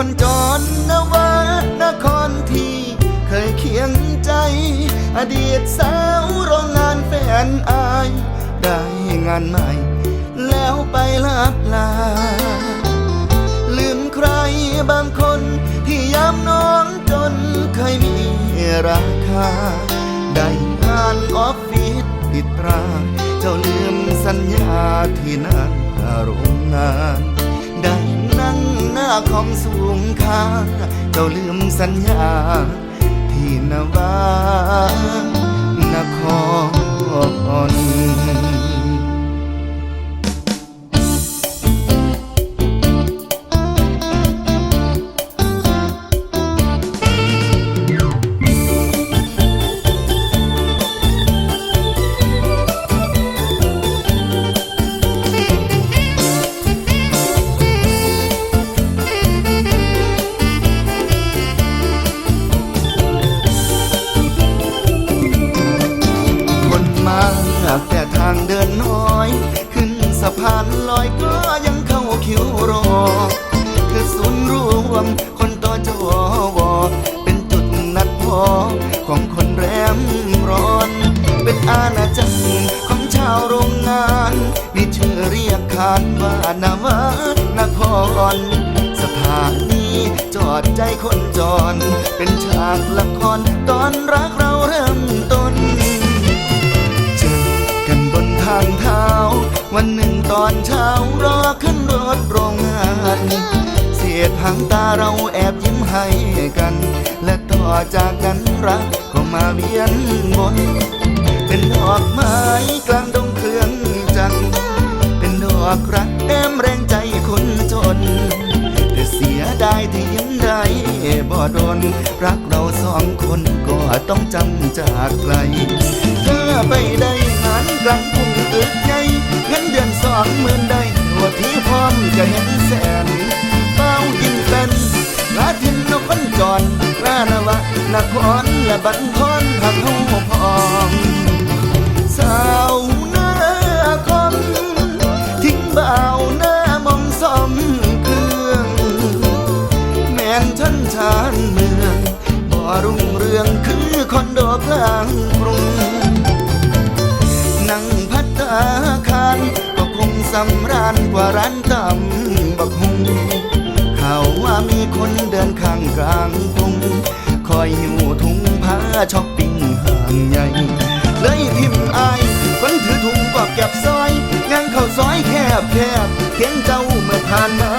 คนจรนวนครที่เคยเคียงใจ อดีตสาวโรงงานแฟนอาย ได้งานใหม่ แล้วไปลับลา ลืมใครบางคนที่ยามน้องจนเคยมีราคา ได้งานออฟฟิศติดตรา เจ้าลืมสัญญาที่หน้าโรงงานได้ังหน้าคอมสูงค้าเจ้าลืมสัญญา ที่นวานครคน ลอยก็ยังเข้าคิวรอ คือศูนย์รวมคนต่อจอวอเป็นจุดนัดพอของคนแรมร้อน เป็นอาณาจักรของชาวโรงงาน มีชื่อเรียกขานว่านาวานคร สถานีจอดใจคนจร เป็นฉากละครตอนรักเราเริ่มต้น เจอกันบนทางเท้าวันหนึ่ง ตอนเช้ารอขึ้นรถโรงงาน เสียดหางตาเราแอบยิ้มให้กัน และต่อจากกันรักก็มาเวียนวนเป็นดอกไม้กลางดงเครื่องจันทร์เป็นดอกรักแต้มแรงใจคนจน แต่เสียดายที่ยังได้บ่โดน รักเราสองคนก็ต้องจำจากไกลถ้าไปได้ คนรลานวะนครและบันทอนทางเฮาพร้อมสาวหน้าคมทิ้งบ่าวหน้ามอมสมเครื่องแม่นท่านชานเมืองบ่รุ่งเรืองคือคอนโดกลางกรุงนั่งพัตตาคารก็คงสำราญกว่าร้านตำบักฮุง ข่าวว่ามีคนเดินข้างกลางกรุงคอยหิวถุงผ้าช็อปปิ้งห่างใหญ่ เลยพิมพ์อายคนถือถุงก็เก็บซอยงานเข้าซอยแคบแคบเพียงเจ้าเมื่อผ่านมา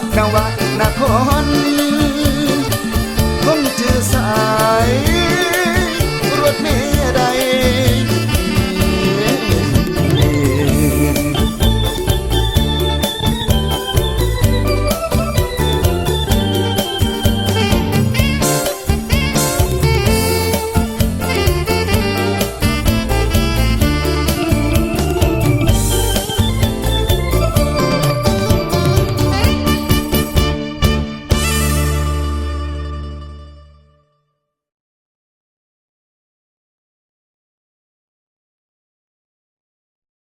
Now I.